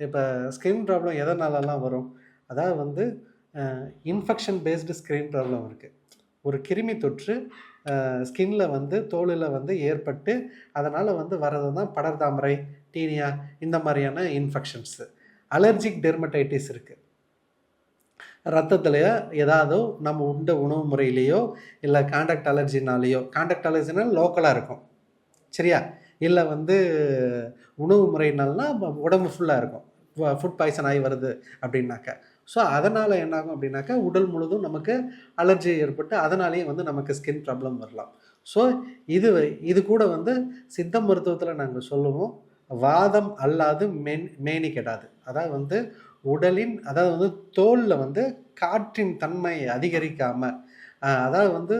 இப்போ skin problem எதனாலலாம் வரும்? அதாவது வந்து இன்ஃபெக்ஷன் பேஸ்டு ஸ்கின் ப்ராப்ளம் இருக்குது ஒரு கிருமி தொற்று ஸ்கின்ல வந்து தோலில் வந்து ஏற்பட்டு அதனால் வந்து வர்றது தான் படர்தாமரை டீனியா இந்த மாதிரியான இன்ஃபெக்ஷன்ஸு அலர்ஜிக் டெர்மடைட்டிஸ் இருக்குது ரத்தத்துலையோ ஏதாவது நம்ம உண்ட உணவு முறையிலேயோ இல்லை காண்டாக்ட் அலர்ஜினாலேயோ காண்டாக்ட் அலர்ஜினால் லோக்கலாக இருக்கும். சரியா? இல்லை வந்து உணவு முறையினால்னா உடம்பு ஃபுல்லாக இருக்கும். ஃபுட் பாய்சன் ஆகி வருது அப்படின்னாக்க. ஸோ அதனால் என்னாகும் அப்படின்னாக்கா உடல் முழுதும் நமக்கு அலர்ஜி ஏற்பட்டு அதனாலேயே வந்து நமக்கு ஸ்கின் ப்ராப்ளம் வரலாம். ஸோ இது இது கூட வந்து சித்த மருத்துவத்தில் நாங்கள் சொல்லுவோம். வாதம் அல்லாது மேன் மேனி கெடாது. அதாவது வந்து உடலின் அதாவது வந்து தோலில் வந்து காற்றின் தன்மை அதிகரிக்காமல் அதாவது வந்து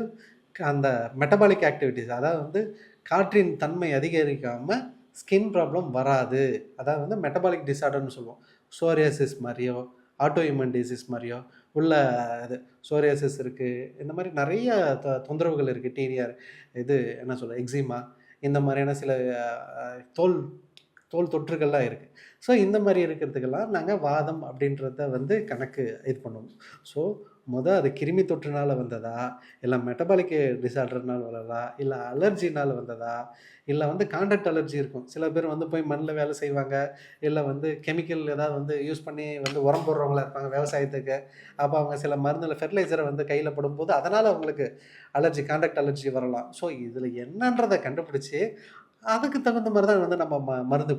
அந்த மெட்டபாலிக் ஆக்டிவிட்டிஸ் அதாவது வந்து காற்றின் தன்மை அதிகரிக்காமல் ஸ்கின் ப்ராப்ளம் வராது. அதாவது வந்து மெட்டபாலிக் டிசார்டர்னு சொல்லுவோம். சோரியாசிஸ் மாதிரியோ ஆட்டோ இம்யூன் டிசீஸ் மாதிரியோ உள்ள இது சோரியாசிஸ் இருக்குது இந்த மாதிரி நிறைய தொ தொந்தரவுகள் இருக்குது டீரியர் இது என்ன சொல்ல எக்ஸிமா இந்த மாதிரியான சில தோல் தோல் தொற்றுகள்லாம் இருக்குது ஸோ இந்த மாதிரி இருக்கிறதுக்கெல்லாம் நாங்கள் வாதம் அப்படின்றத வந்து கணக்கு இது பண்ணுவோம். ஸோ மொதல் அது கிருமி தொற்றுனால் வந்ததா? இல்லை மெட்டபாலிக் டிசார்டர்னால் வந்ததா? இல்லை அலர்ஜினால் வந்ததா? இல்லை வந்து கான்டாக்ட் அலர்ஜி இருக்கும். சில பேர் வந்து போய் மண்ணில் வேலை செய்வாங்க. இல்லை வந்து கெமிக்கல் ஏதாவது வந்து யூஸ் பண்ணி வந்து உரம் போடுறவங்களா இருப்பாங்க விவசாயத்துக்கு. அப்போ அவங்க சில மருந்தில் ஃபெர்டிலைசரை வந்து கையில் படும்போது அதனால் அவங்களுக்கு அலர்ஜி கான்டாக்ட் அலர்ஜி வரலாம். ஸோ இதில் என்னன்றதை கண்டுபிடிச்சி அதுக்கு தகுந்த மாதிரி தான் வந்து நம்ம ம மருந்து